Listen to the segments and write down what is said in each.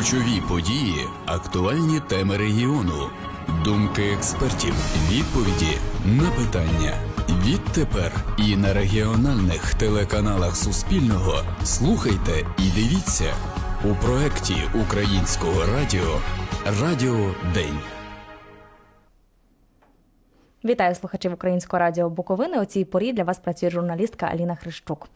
Ключові події, актуальні теми регіону, думки експертів, відповіді на питання. Відтепер і на регіональних телеканалах Суспільного слухайте і дивіться у проєкті Українського радіо Радіо День. Вітаю слухачів Українського радіо Буковини. У цій порі для вас працює журналістка Аліна Хрищук.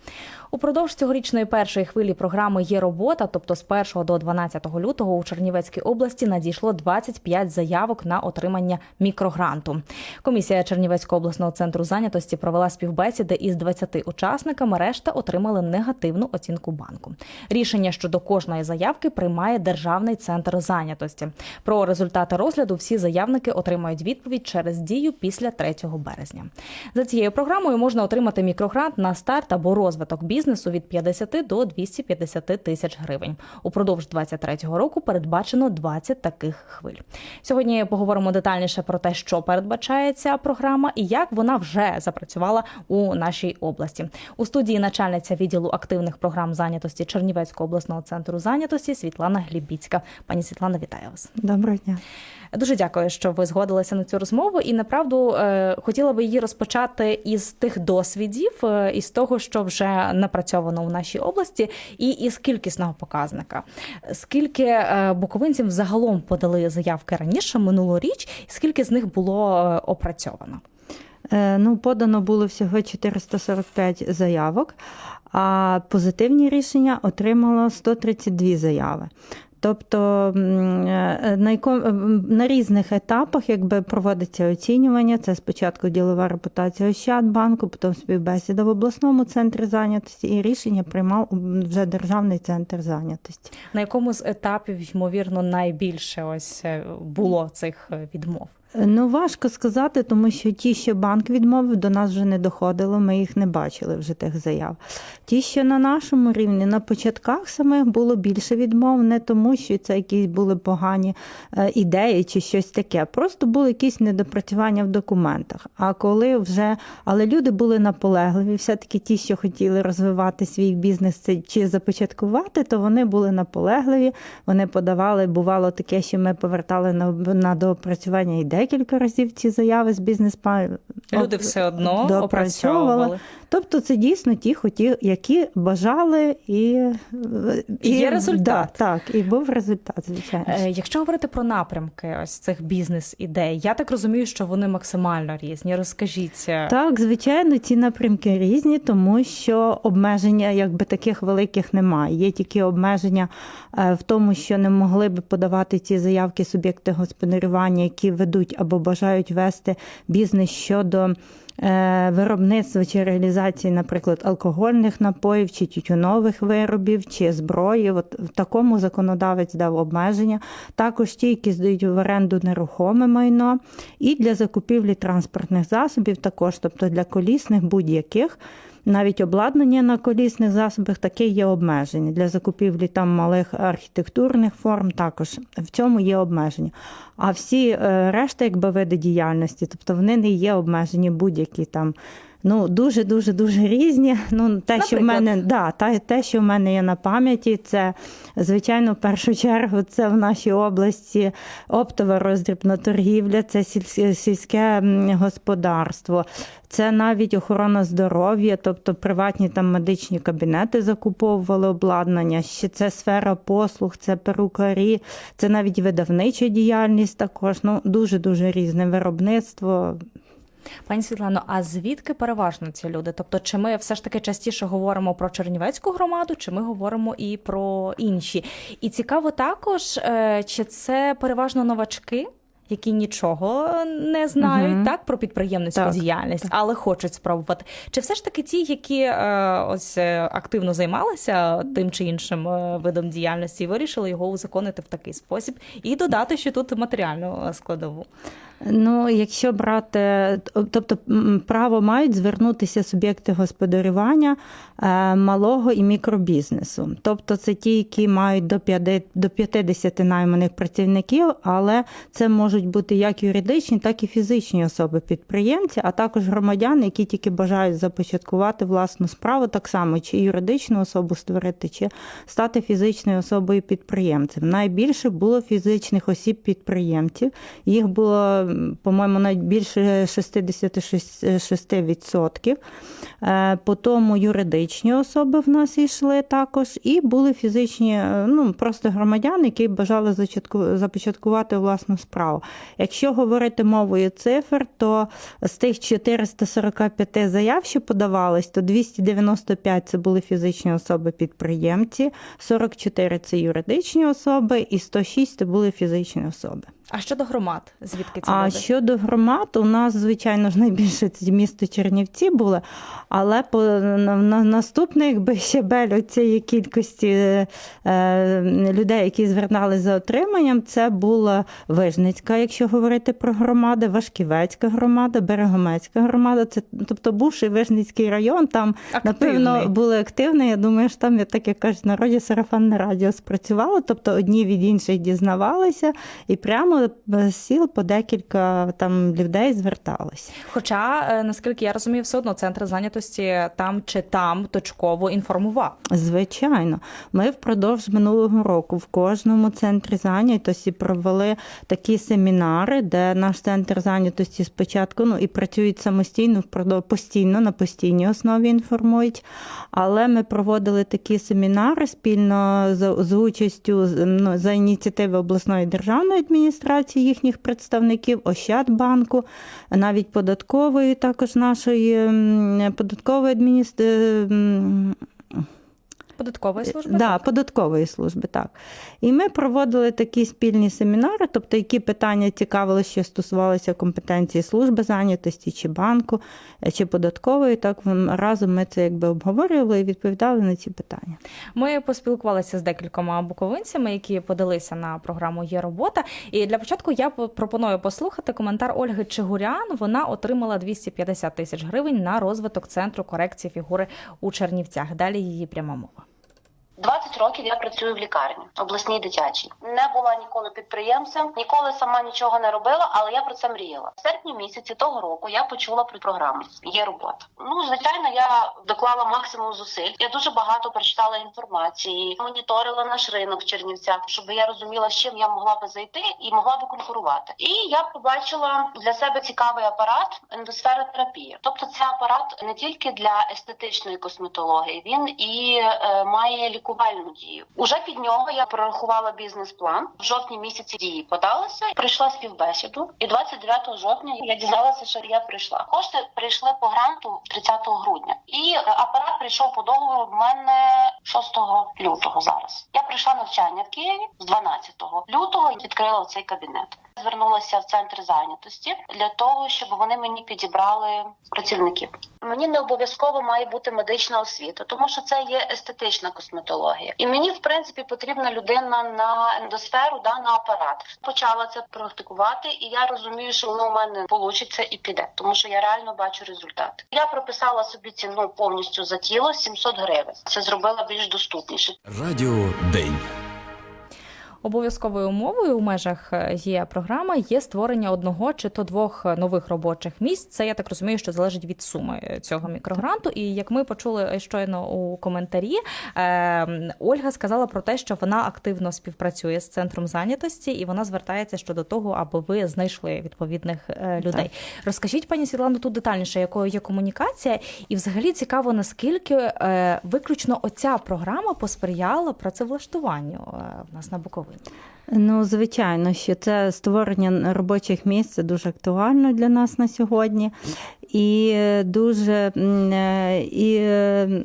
Упродовж цьогорічної першої хвилі програми є робота, тобто з 1 до 12 лютого у Чернівецькій області надійшло 25 заявок на отримання мікрогранту. Комісія Чернівецького обласного центру зайнятості провела співбесіди із 20 учасниками. Решта отримали негативну оцінку банку. Рішення щодо кожної заявки приймає Державний центр зайнятості. Про результати розгляду всі заявники отримають відповідь через дію після 3 березня. За цією програмою можна отримати мікрогрант на старт або розвиток бізнесу від 50 до 250 тисяч гривень. Упродовж 2023 року передбачено 20 таких хвиль. Сьогодні поговоримо детальніше про те, що передбачає ця програма і як вона вже запрацювала у нашій області. У студії начальниця відділу активних програм зайнятості Чернівецького обласного центру зайнятості Світлана Глібіцька. Пані Світлана, вітаю вас. Доброго дня. Дуже дякую, що ви згодилися на цю розмову. І направду е, хотіла би її розпочати із тих досвідів, е, із того, що вже напрацьовано у нашій області, і із кількісного показника. Скільки е, буковинців загалом подали заявки раніше минулоріч, і скільки з них було опрацьовано? Ну, подано було всього 445 заявок, а позитивні рішення отримало 132 заяви. Тобто е, на, яко, на різних етапах якби проводиться оцінювання. Це спочатку ділова репутація Ощадбанку, потім співбесіда в обласному центрі зайнятості, і рішення приймав вже державний центр зайнятості. На якому з етапів ймовірно найбільше ось е, було цих е, відмов? Ну, важко сказати, тому що ті, що банк відмовив, до нас вже не доходило, ми їх не бачили вже тих заяв. Ті, що на нашому рівні, на початках самих було більше відмов, не тому, що це якісь були погані е, ідеї чи щось таке. Просто були якісь недопрацювання в документах. А коли вже, але люди були наполегливі, все-таки ті, що хотіли розвивати свій бізнес чи започаткувати, то вони були наполегливі, вони подавали, бувало таке, що ми повертали на, на доопрацювання ідей декілька разів ці заяви з бізнес Люди все одно опрацьовували. Тобто це дійсно ті, хоті, які бажали і, І є результат. Да, так, і був результат, звичайно. Е, Якщо говорити про напрямки ось цих бізнес-ідей, я так розумію, що вони максимально різні. Розкажіть. е, Так, звичайно, ці напрямки різні, тому що обмеження якби таких великих немає. Є тільки обмеження е, в тому, що не могли би подавати ці заявки суб'єкти господарювання, які ведуть або бажають вести бізнес щодо. е, Виробництва чи реалізації, наприклад, алкогольних напоїв чи тютюнових виробів, чи зброї, от в такому законодавець дав обмеження. Також ті, які здають в оренду нерухоме майно, і для закупівлі транспортних засобів, також, тобто для колісних будь-яких. Навіть обладнання на колісних засобах таке є обмеження. Для закупівлі там малих архітектурних форм також в цьому є обмеження. А всі е, решта, якби види діяльності, тобто вони не є обмежені будь-які там. Ну, дуже дуже дуже різні. Ну, те, що в мене да, та, те, що в мене є на пам'яті, це звичайно в першу чергу це в нашій області оптова роздрібна торгівля, це сільсь- сільське господарство, це навіть охорона здоров'я, тобто приватні там медичні кабінети закуповували обладнання. Ще це сфера послуг, це перукарі, це навіть видавнича діяльність також. Ну дуже дуже різне виробництво. Пані Світлано, а звідки переважно ці люди? Тобто, чи ми все ж таки частіше говоримо про Чернівецьку громаду, чи ми говоримо і про інші? І цікаво також, е, чи це переважно новачки? Які нічого не знають Мгм. так про підприємницьку Так, діяльність, але хочуть спробувати. Чи все ж таки ті, які е, ось е, активно займалися тим чи іншим е, видом діяльності, і вирішили його узаконити в такий спосіб і додати, що тут матеріальну е, складову? Ну, якщо брати, тобто право мають звернутися суб'єкти господарювання малого і мікробізнесу. Тобто це ті, які мають до 50, до 50 найманих працівників, але це можуть можуть бути як юридичні, так і фізичні особи-підприємці, а також громадяни, які тільки бажають започаткувати власну справу, так само чи юридичну особу створити, чи стати фізичною особою підприємцем. Найбільше було фізичних осіб-підприємців. Їх було, по-моєму, найбільше 66%. Е, По тому юридичні особи в нас йшли також, і були фізичні, е, ну просто громадяни, які бажали започаткувати власну справу. Якщо говорити мовою цифр, то з тих 445 заяв, що подавались, то 295 це були фізичні особи-підприємці, 44 це юридичні особи, і 106 це були фізичні особи. А щодо громад, звідки це А люди? щодо громад, у нас, звичайно ж, найбільше це місто Чернівці було, але по на, на наступний якби щебель цієї кількості е, е, людей, які звертали за отриманням, це була Вижницька, якщо говорити про громади, Вашківецька громада, Берегомецька громада. Це тобто бувший Вижницький район. Там Активний. напевно були активні. Я думаю, що там, я так як кажуть, народі сарафанне радіо спрацювало. Тобто одні від інших дізнавалися, і прямо з сіл по декілька там людей зверталися. Хоча, е, наскільки я розумію, все одно центр зайнятості там чи там точково інформував. Звичайно, ми впродовж минулого року в кожному центрі зайнятості провели такі семінари, де наш центр зайнятості спочатку ну і працюють самостійно постійно на постійній основі інформують. Але ми проводили такі семінари спільно з, з участю ну, за ініціативи обласної державної адміністрації, їхніх представників, Ощадбанку, навіть податкової, також нашої податкової адміністрації. Податкової служби. Да, податкової служби, так. І ми проводили такі спільні семінари, тобто які питання цікавили, що стосувалися компетенції служби зайнятості чи банку, е, чи податкової. Так разом ми це якби обговорювали і відповідали на ці питання. Ми поспілкувалися з декількома буковинцями, які подалися на програму Є робота. І для початку я пропоную послухати коментар Ольги Чигурян. Вона отримала 250 тисяч гривень на розвиток центру корекції фігури у Чернівцях. Далі її пряма мова. 20 років я працюю в лікарні обласній дитячій. Не була ніколи підприємцем, ніколи сама нічого не робила, але я про це мріяла. В серпні місяці того року я почула про програму. Є робота. Ну звичайно, я доклала максимум зусиль. Я дуже багато прочитала інформації, моніторила наш ринок в Чернівцях, щоб я розуміла, з чим я могла би зайти і могла би конкурувати. І я побачила для себе цікавий апарат ендосфера терапії. Тобто, це апарат не тільки для естетичної косметології, він і е, має лікувальну дію. Уже під нього я прорахувала бізнес-план. В жовтні місяці дії подалася, прийшла співбесіду, і 29 жовтня я дізналася, що я прийшла. Кошти прийшли по гранту 30 грудня, і апарат прийшов по договору в мене 6 лютого. Зараз я прийшла навчання в Києві з 12 лютого і відкрила цей кабінет. Звернулася в центр зайнятості для того, щоб вони мені підібрали працівників. Мені не обов'язково має бути медична освіта, тому що це є естетична косметологія. І мені, в принципі, потрібна людина на ендосферу, да, на апарат. Почала це практикувати, і я розумію, що воно у мене вийде і піде, тому що я реально бачу результат. Я прописала собі ціну повністю за тіло 700 гривень. Це зробила більш доступніше. Радіо День. Обов'язковою умовою у межах е, є програма є створення одного чи то двох е, нових робочих місць. Це я так розумію, що залежить від суми е, цього мікрогранту. І як ми почули щойно у коментарі, е, Ольга сказала про те, що вона активно співпрацює з центром зайнятості, і вона звертається щодо того, аби ви знайшли відповідних людей. Розкажіть, пані Світлано, тут детальніше, якою є комунікація, і взагалі цікаво, наскільки виключно оця програма посприяла працевлаштуванню в нас на Буковині. Ну, звичайно, що це створення робочих місць дуже актуально для нас на сьогодні. І дуже е, і е,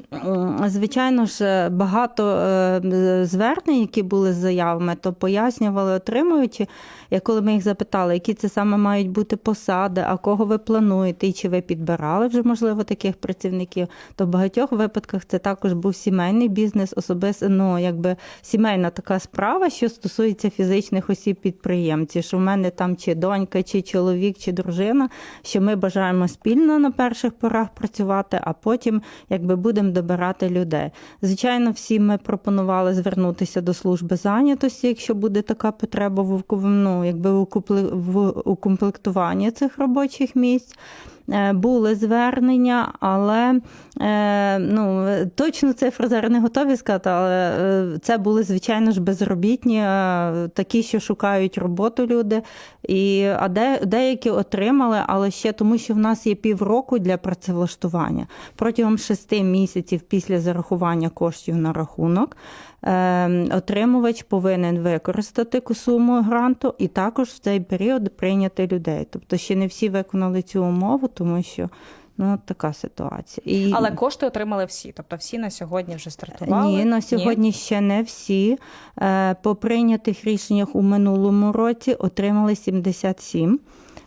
звичайно ж багато е, звернень, які були з заявами, то пояснювали отримуючи, як коли ми їх запитали, які це саме мають бути посади, а кого ви плануєте, і чи ви підбирали вже можливо таких працівників, то в багатьох випадках це також був сімейний бізнес, особисто ну якби сімейна така справа, що стосується фізичних осіб підприємців, що в мене там чи донька, чи чоловік, чи дружина, що ми бажаємо спільно добровільно на перших порах працювати, а потім якби будемо добирати людей. Звичайно, всі ми пропонували звернутися до служби зайнятості, якщо буде така потреба в ну, якби в укомплектуванні цих робочих місць. Е, Були звернення, але е, ну, точно цифри зараз не готові сказати, але е, це були, звичайно ж, безробітні, такі, що шукають роботу люди. І, а де, деякі отримали, але ще тому, що в нас є півроку для працевлаштування. Протягом шести місяців після зарахування коштів на рахунок отримувач повинен використати суму гранту і також в цей період прийняти людей. Тобто ще не всі виконали цю умову, тому що ну, така ситуація. І... Але кошти отримали всі. Тобто всі на сьогодні вже стартували. Ні, на сьогодні ще не всі. Е, По прийнятих рішеннях у минулому році отримали 77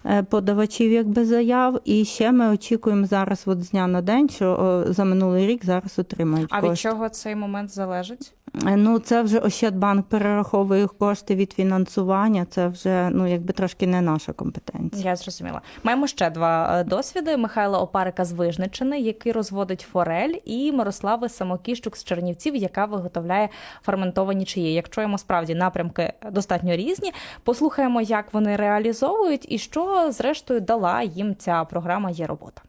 е, подавачів якби заяв. І ще ми очікуємо зараз, от з дня на день, що за минулий рік зараз отримають А кошти. від чого цей момент залежить? Е, Ну, це вже Ощадбанк перераховує кошти від фінансування. Це вже ну якби трошки не наша компетенція. Я зрозуміла. Маємо ще два е, досвіди: Михайла Опарика з Вижничини, який розводить форель, і Мирослави Самокіщук з Чернівців, яка виготовляє ферментовані чаї. Як чуємо, справді напрямки достатньо різні. Послухаємо, як вони реалізовують, і що зрештою дала їм ця програма є робота.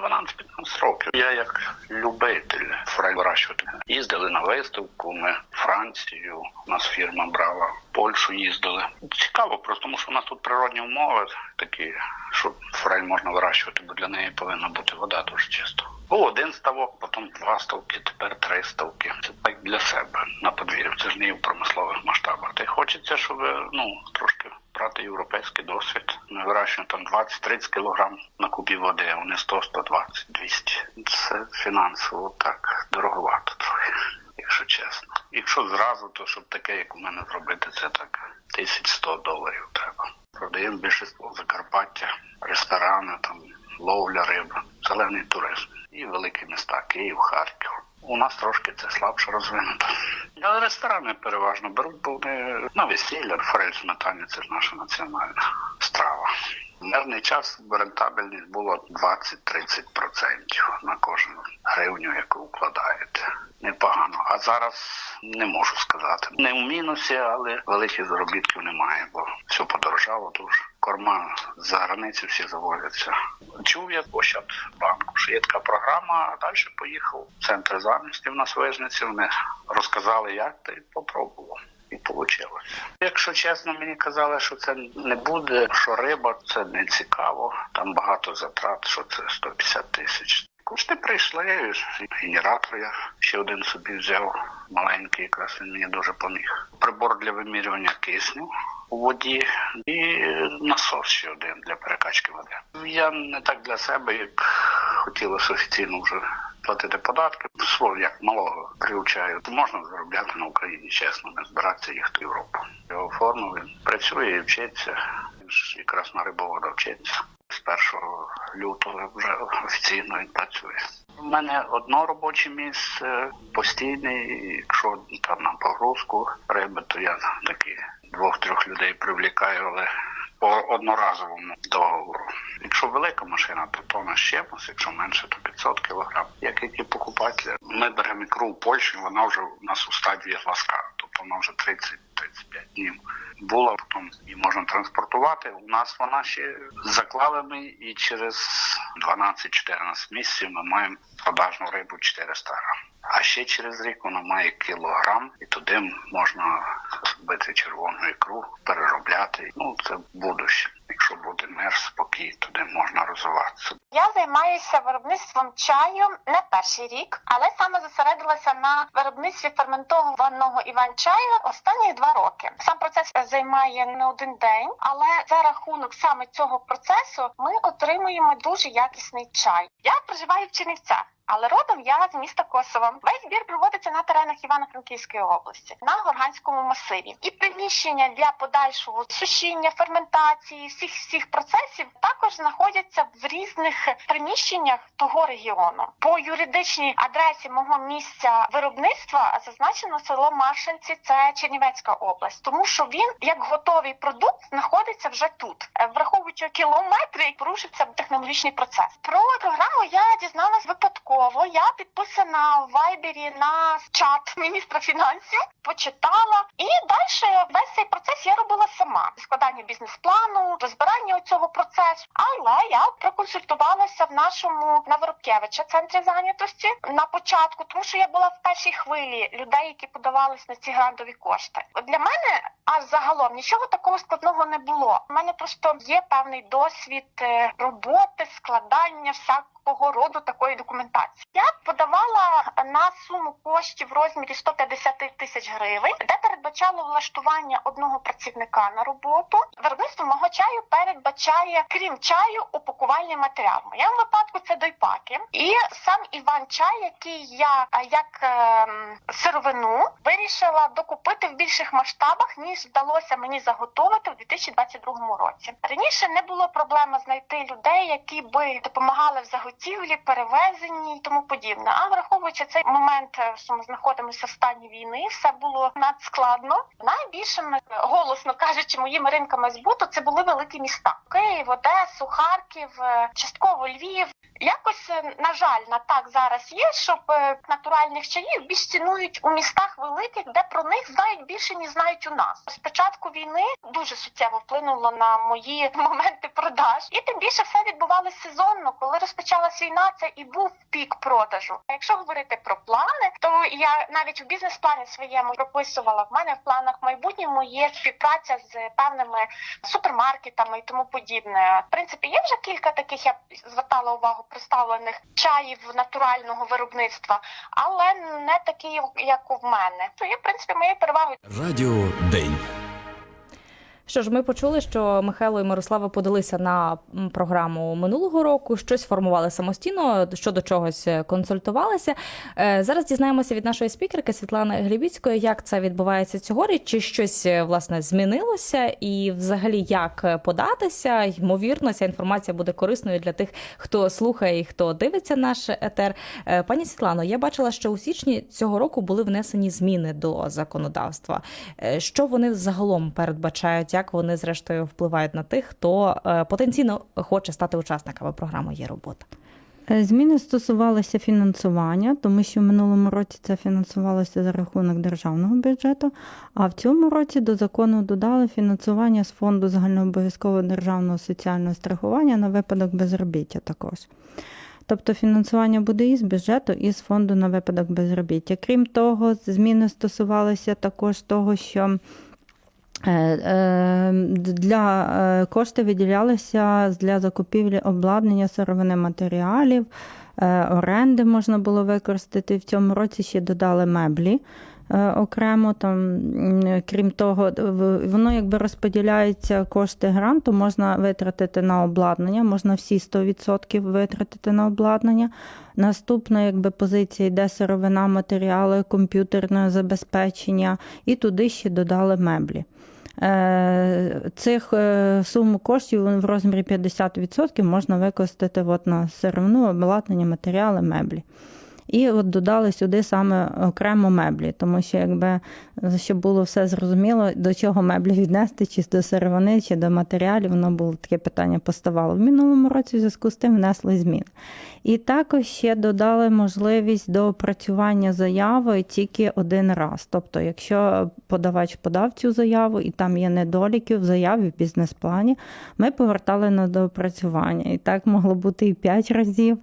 12-15 років. Я як любитель форель вирощувати. Їздили на виставку, ми Францію, у нас фірма брала, Польщу їздили. Цікаво, просто тому що у нас тут природні умови такі, що форель можна вирощувати, бо для неї повинна бути вода дуже чисто. Був один ставок, потім два ставки, тепер три ставки. Це так для себе на подвір'ю. Це ж не в промислових масштабах. Та й хочеться, щоб ну трошки брати європейський досвід. Ми вирощуємо там 20-30 кілограм на кубі води, а вони 100, 120, 200. Це фінансово так дороговато трохи, якщо чесно. Якщо зразу, то щоб таке, як у мене зробити, це так 1100 доларів треба. Продаємо більшість Закарпаття, ресторани, там ловля риби, зелений туризм і великі міста Київ, Харків. У нас трошки це слабше розвинуто. Але ресторани переважно беруть, бо вони на весілля, форель сметані це ж наша національна страва. Мирний час рентабельність було 20-30% на кожну гривню, яку вкладаєте. Непогано. А зараз не можу сказати. Не в мінусі, але великих заробітків немає, бо все подорожало дуже. Корма за границю всі завозяться. Чув я Ощад банку, що є така програма, а далі поїхав в центр зайнятості в нас вижниці. Вони розказали, як ти попробував. І вийшло. Якщо чесно, мені казали, що це не буде, що риба це не цікаво. Там багато затрат, що це 150 тисяч. Кошти прийшли, генератор я ще один собі взяв, маленький, якраз він мені дуже поміг. Прибор для вимірювання кисню у воді і насос ще один для перекачки води. Я не так для себе, як хотілося офіційно вже платити податки. Свого як малого привчаю. Можна заробляти на Україні, чесно, не збиратися їхати в Європу. Його оформив, він працює і вчиться. Він ж якраз на рибовода вчиться. З 1 лютого вже офіційно він працює. У мене одно робоче місце постійне. Якщо там на погрузку риби, то я такі двох-трьох людей привлікаю, але по одноразовому договору. Якщо велика машина, то тонна чимось, якщо менше, то 500 кілограм. Як які покупателі. Ми беремо ікру в Польщі, вона вже у нас у стадії глазка, тобто вона вже 30-35 днів була, потім її можна транспортувати. У нас вона ще заклали і через 12-14 місяців ми маємо продажну рибу 400 грам. А ще через рік вона має кілограм, і туди можна робити червону ікру, переробляти. Ну це будуще. Якщо буде мир, спокій, туди можна розвиватися. Я займаюся виробництвом чаю не перший рік, але саме зосередилася на виробництві ферментованого іван-чаю останні два роки. Сам процес займає не один день, але за рахунок саме цього процесу ми отримуємо дуже якісний чай. Я проживаю в Чернівцях. Але родом я з міста Косово. Весь збір проводиться на теренах Івано-Франківської області на Горганському масиві. І приміщення для подальшого сушіння, ферментації, всіх всіх процесів також знаходяться в різних приміщеннях того регіону. По юридичній адресі мого місця виробництва зазначено село Маршинці, це Чернівецька область, тому що він як готовий продукт знаходиться вже тут, Е, враховуючи кілометри, порушився технологічний процес. Про програму я дізналась випадково. Я підписана в Вайбері на чат міністра фінансів, почитала і далі весь цей процес я робила сама. Складання бізнес-плану, розбирання цього процесу. Але я проконсультувалася в нашому Наворобкевича центрі зайнятості на початку, тому що я була в першій хвилі людей, які подавались на ці грантові кошти. Для мене аж загалом нічого такого складного не було. У мене просто є певний досвід е, роботи, складання всякого роду такої документації. Я подавала на суму коштів в розмірі 150 тисяч гривень, де передбачало влаштування одного працівника на роботу. Виробництво мого чаю передбачає, крім чаю, упакувальний матеріал. В моєму випадку це дойпаки. І сам Іван чай, який я як ем, сировину вирішила докупити в більших масштабах, ніж вдалося мені заготовити в 2022 році. Раніше не було проблеми знайти людей, які би допомагали в заготівлі, перевезенні і тому подібне. А враховуючи цей момент, е, що ми знаходимося в стані війни, все було надскладно. Найбільшими, е, голосно кажучи, моїми ринками збуту це були великі міста: Київ, Одесу, Харків, е, частково Львів. Якось, на жаль, на так зараз є, щоб натуральних чаїв більш цінують у містах великих, де про них знають більше, ніж знають у нас. З початку війни дуже суттєво вплинуло на мої моменти продаж, і тим більше все відбувалося сезонно. Коли розпочалась війна, це і був пік продажу. А якщо говорити про плани, то я навіть у бізнес-плані своєму прописувала в мене в планах майбутньому є співпраця з певними супермаркетами і тому подібне. В принципі, є вже кілька таких, я звертала увагу представлених чаїв натурального виробництва, але не такі, як у мене. То є в принципі моєю перевагою. Радіо День. Що ж, ми почули, що Михайло і Мирослава подалися на програму минулого року, щось формували самостійно, щодо чогось е, консультувалися. Е, Зараз дізнаємося від нашої спікерки Світлани Глібіцької, як це відбувається цьогоріч, чи щось е, власне змінилося, і взагалі як податися. Ймовірно, ця інформація буде корисною для тих, хто слухає і хто дивиться наш етер. Пані Світлано, я бачила, що у січні цього року були внесені зміни до законодавства. Що вони загалом передбачають? Як вони зрештою впливають на тих, хто е, потенційно хоче стати учасниками програми Є робота? Е, Зміни стосувалися фінансування, тому що в минулому році це фінансувалося за рахунок державного бюджету. А в цьому році до закону додали фінансування з фонду загальнообов'язкового державного соціального страхування на випадок безробіття також. Тобто фінансування буде і з бюджету, і з фонду на випадок безробіття. Крім того, зміни стосувалися також того, що Для е, кошти виділялися для закупівлі обладнання сировини матеріалів, е, оренди можна було використати. В цьому році ще додали меблі е, окремо. Там, крім того, воно якби розподіляється кошти гранту, можна витратити на обладнання, можна всі 100% витратити на обладнання. Наступна якби, позиція йде сировина, матеріали, комп'ютерне забезпечення, і туди ще додали меблі. Е, Цих сум коштів в розмірі 50% можна використати от на сировину, обладнання, матеріали, меблі. І от додали сюди саме окремо меблі, тому що якби щоб було все зрозуміло, до чого меблі віднести, чи до сировини, чи до матеріалів, воно було таке питання поставало. В минулому році в зв'язку з тим внесли зміни. І також ще додали можливість до опрацювання заяви тільки один раз. Тобто, якщо подавач подав цю заяву і там є недоліки в заяві в бізнес-плані, ми повертали на доопрацювання. І так могло бути і 5 разів.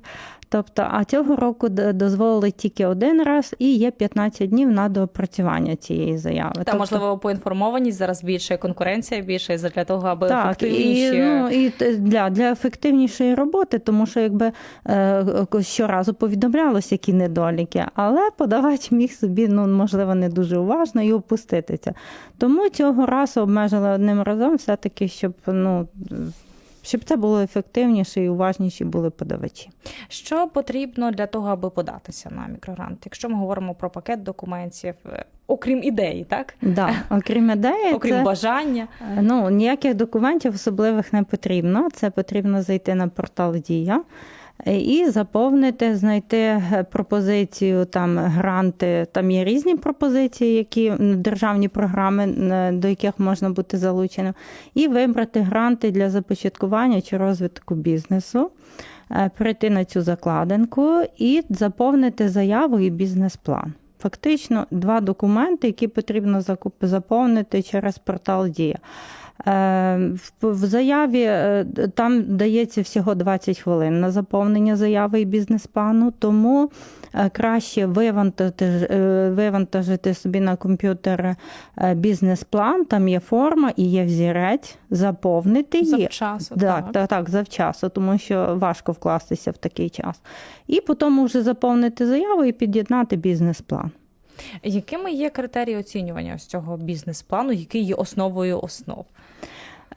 Тобто, а цього року дозволили тільки один раз, і є 15 днів на доопрацювання цієї заяви. Та Тобто- можливо поінформованість зараз більше, конкуренція більше для того, аби так, і, ну, і для, для ефективнішої роботи, тому що якби е, щоразу повідомлялося, які недоліки, але подавач міг собі, ну можливо, не дуже уважно і опустити це. Тому цього разу обмежили одним разом, все-таки, щоб ну. Щоб це було ефективніше і уважніші були подавачі. Що потрібно для того, аби податися на мікрогрант? Якщо ми говоримо про пакет документів, е, окрім ідеї, так? Да, окрім ідеї, Окрім це, бажання. ну, ніяких документів особливих не потрібно. Це потрібно зайти на портал Дія. Е, І заповнити, знайти е, пропозицію, там гранти. Там є різні пропозиції, які державні програми, е, до яких можна бути залученим, і вибрати гранти для започаткування чи розвитку бізнесу, прийти на цю закладинку і заповнити заяву і бізнес-план. Фактично, два документи, які потрібно заповнити через портал Дія. Е, В заяві е, там дається всього 20 хвилин на заповнення заяви і бізнес-плану, тому е, краще вивантажити, вивантажити собі на комп'ютер бізнес-план, там є форма і є взірець, заповнити її. Завчасу, Так, так. так, так, завчасу, тому що важко вкластися в такий час. І потім вже заповнити заяву і під'єднати бізнес-план. Якими є критерії оцінювання ось цього бізнес-плану, який є основою основ?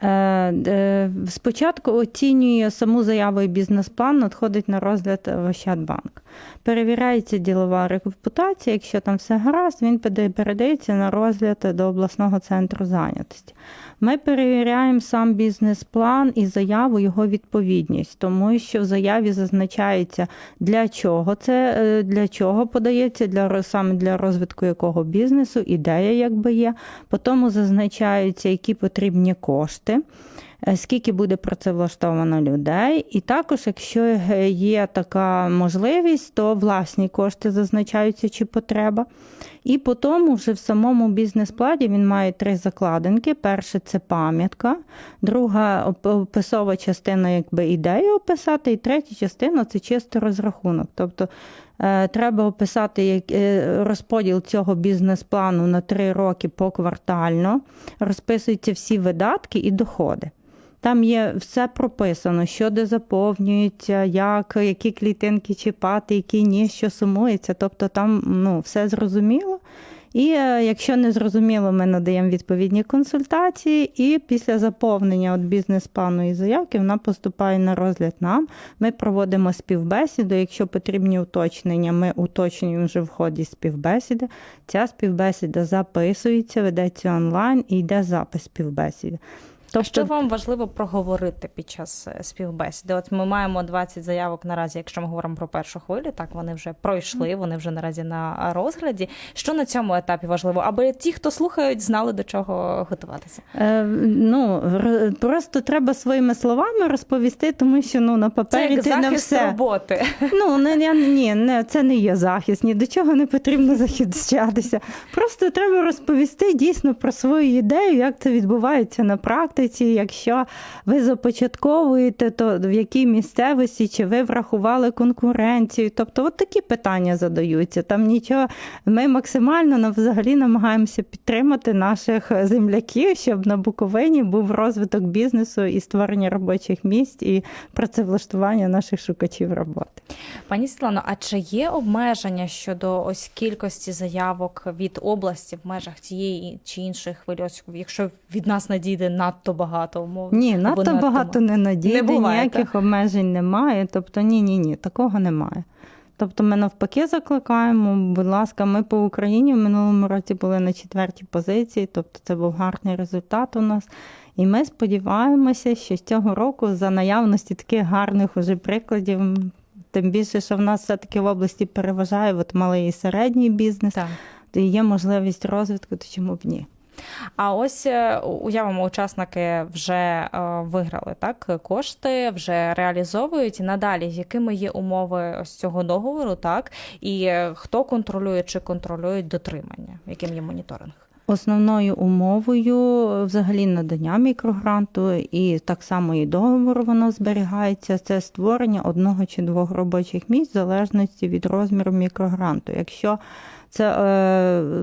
Е, е, Спочатку оцінює саму заяву і бізнес-план, надходить на розгляд в Ощадбанк. Перевіряється ділова репутація. Якщо там все гаразд, він передається на розгляд до обласного центру зайнятості. Ми перевіряємо сам бізнес-план і заяву його відповідність, тому що в заяві зазначається для чого це е, для чого подається, для саме для розвитку якого бізнесу, ідея якби є. Потім зазначаються, які потрібні кошти. Е, Скільки буде працевлаштовано людей, і також, якщо е, є така можливість, то власні кошти зазначаються чи потреба. І потім вже в самому бізнес-плані він має три закладинки. Перше це пам'ятка, друга описова частина, якби ідею описати, і третя частина це чисто розрахунок. Тобто е, треба описати розподіл цього бізнес-плану на три роки поквартально, розписуються всі видатки і доходи. Там є все прописано, що де заповнюється, як, які клітинки чіпати, які ні, що сумується. Тобто там ну, все зрозуміло. І е, якщо не зрозуміло, ми надаємо відповідні консультації. І після заповнення от бізнес-плану і заявки вона поступає на розгляд нам. Ми проводимо співбесіду. Якщо потрібні уточнення, ми уточнюємо вже в ході співбесіди. Ця співбесіда записується, ведеться онлайн і йде запис співбесіди. Тобто, що вам важливо проговорити під час е, співбесіди? От ми маємо 20 заявок наразі, якщо ми говоримо про першу хвилю, так вони вже пройшли, вони вже наразі на розгляді. Що на цьому етапі важливо, аби ті, хто слухають, знали до чого готуватися? Е, ну, просто треба своїми словами розповісти, тому що ну, на Це папері як ти не все. роботи. Ну, не, я, ні, не, це не є захист, ні до чого не потрібно захищатися. Просто треба розповісти дійсно про свою ідею, як це відбувається на практиці. Якщо ви започатковуєте, то в якій місцевості, чи ви врахували конкуренцію. Тобто, от такі питання задаються. Там нічого. Ми максимально взагалі намагаємося підтримати наших земляків, щоб на Буковині був розвиток бізнесу і створення робочих місць, і працевлаштування наших шукачів роботи. Пані Світлано, а чи є обмеження щодо ось кількості заявок від області в межах цієї чи іншої хвилі? Ось якщо від нас надійде надто багато умов? Ні, або надто багато не надійде, Не буває, ніяких обмежень немає. Тобто, ні, ні, ні, такого немає. Тобто ми навпаки закликаємо, будь ласка, ми по Україні в минулому році були на четвертій позиції, тобто це був гарний результат у нас. І ми сподіваємося, що з цього року за наявності таких гарних уже прикладів, тим більше, що в нас все-таки в області переважає от малий і середній бізнес, Так. то є можливість розвитку, то чому б ні? А ось е, уявимо, учасники вже е, виграли так кошти, вже реалізовують надалі. Якими є умови ось цього договору, так і е, хто контролює чи контролюють дотримання? Яким є моніторинг? Основною умовою взагалі надання мікрогранту і так само і договору воно зберігається. Це створення одного чи двох робочих місць в залежності від розміру мікрогранту. Якщо Це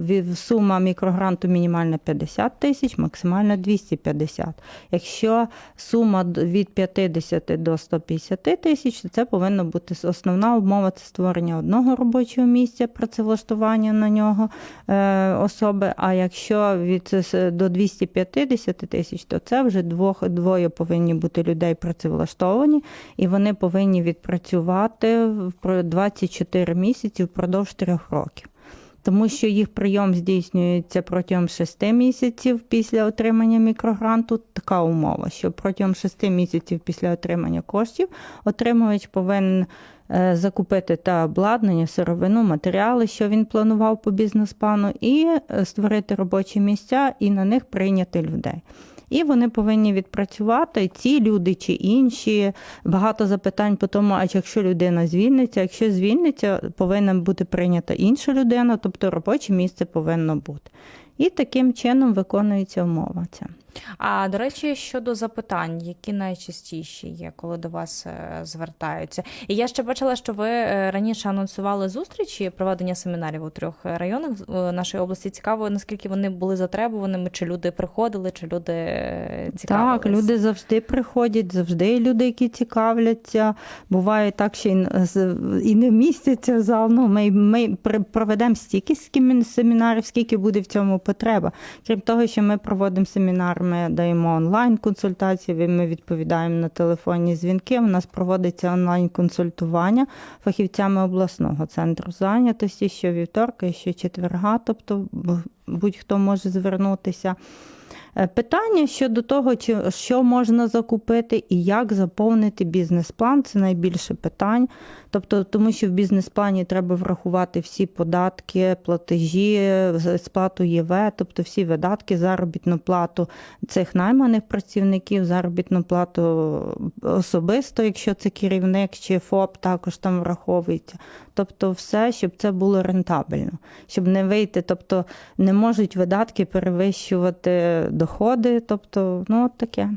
е, сума мікрогранту мінімальна 50 тисяч, максимальна 250. Якщо сума від 50 до 150 тисяч, то це повинна бути основна умова це створення одного робочого місця, працевлаштування на нього е, особи. А якщо від до 250 тисяч, то це вже двох, двоє повинні бути людей працевлаштовані, і вони повинні відпрацювати в про- 24 місяці впродовж трьох років. Тому що їх прийом здійснюється протягом 6 місяців після отримання мікрогранту. Така умова, що протягом 6 місяців після отримання коштів отримувач повинен е, закупити та обладнання, сировину, матеріали, що він планував по бізнес-плану, і е, створити робочі місця і на них прийняти людей. І вони повинні відпрацювати ці люди чи інші. Багато запитань по тому, а якщо людина звільниться, якщо звільниться, повинна бути прийнята інша людина, тобто робоче місце повинно бути. І таким чином виконується умова ця. А до речі, щодо запитань, які найчастіші є, коли до вас е, звертаються. І я ще бачила, що ви е, раніше анонсували зустрічі проведення семінарів у трьох районах е, нашої області. Цікаво, наскільки вони були затребуваними, чи люди приходили, чи люди цікавились? Так, люди завжди приходять, завжди є люди, які цікавляться. Буває так, що і, не вмістяться в зал. Ну, ми, ми проведемо стільки семінарів, скільки буде в цьому потреба. Крім того, що ми проводимо семінар, ми даємо онлайн-консультації, ми відповідаємо на телефонні дзвінки. У нас проводиться онлайн-консультування фахівцями обласного центру зайнятості що вівторка що четверга, тобто будь-хто може звернутися. Е, Питання щодо того, що можна закупити і як заповнити бізнес-план, це найбільше питань. Тобто, тому що в бізнес-плані треба врахувати всі податки, платежі, сплату ЄВ, тобто всі видатки, заробітну плату цих найманих працівників, заробітну плату особисто, якщо це керівник чи ФОП, також там враховується. Тобто, все, щоб це було рентабельно, щоб не вийти, тобто не можуть видатки перевищувати доходи. Тобто, ну от таке.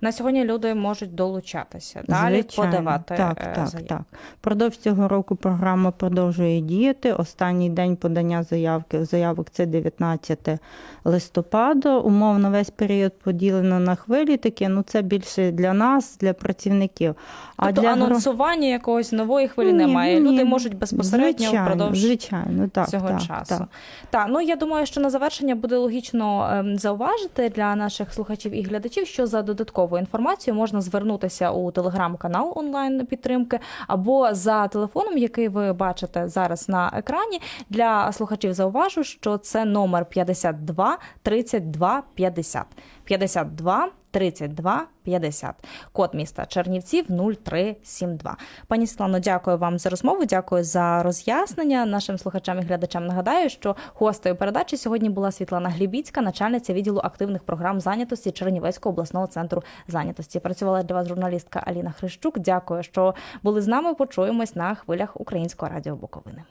На сьогодні люди можуть долучатися, далі Звичайно. подавати так, е, так, заявки. так. Продовж цього року програма продовжує діяти. Останній день подання заявки заявок це 19 листопада. Умовно весь період поділено на хвилі. Таке ну це більше для нас, для працівників. Тобто для анонсування якоїсь нової хвилі Ні, немає. ні. Люди можуть безпосередньо звичайно, впродовж звичайно, так, цього так, часу. Так. Так, ну я думаю, що на завершення буде логічно ем, зауважити для наших слухачів і глядачів, що за додатковою інформацію, можна звернутися у телеграм-канал онлайн підтримки або за телефоном, який ви бачите зараз на екрані. Для слухачів зауважу, що це номер 52 32 50. 52 32 50. Код міста Чернівців 0372. Пані Світлано, дякую вам за розмову. Дякую за роз'яснення. Нашим слухачам і глядачам нагадаю, що гостею передачі сьогодні була Світлана Глібіцька, начальниця відділу активних програм зайнятості Чернівецького обласного центру зайнятості. Працювала для вас журналістка Аліна Хрищук. Дякую, що були з нами. Почуємось на хвилях Українського радіо Буковини.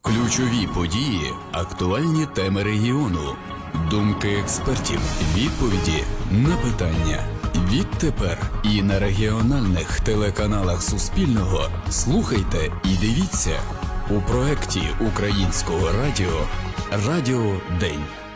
Ключові події, актуальні теми регіону, думки експертів, відповіді на питання. Відтепер і на регіональних телеканалах Суспільного слухайте і дивіться у проєкті Українського радіо Радіо День.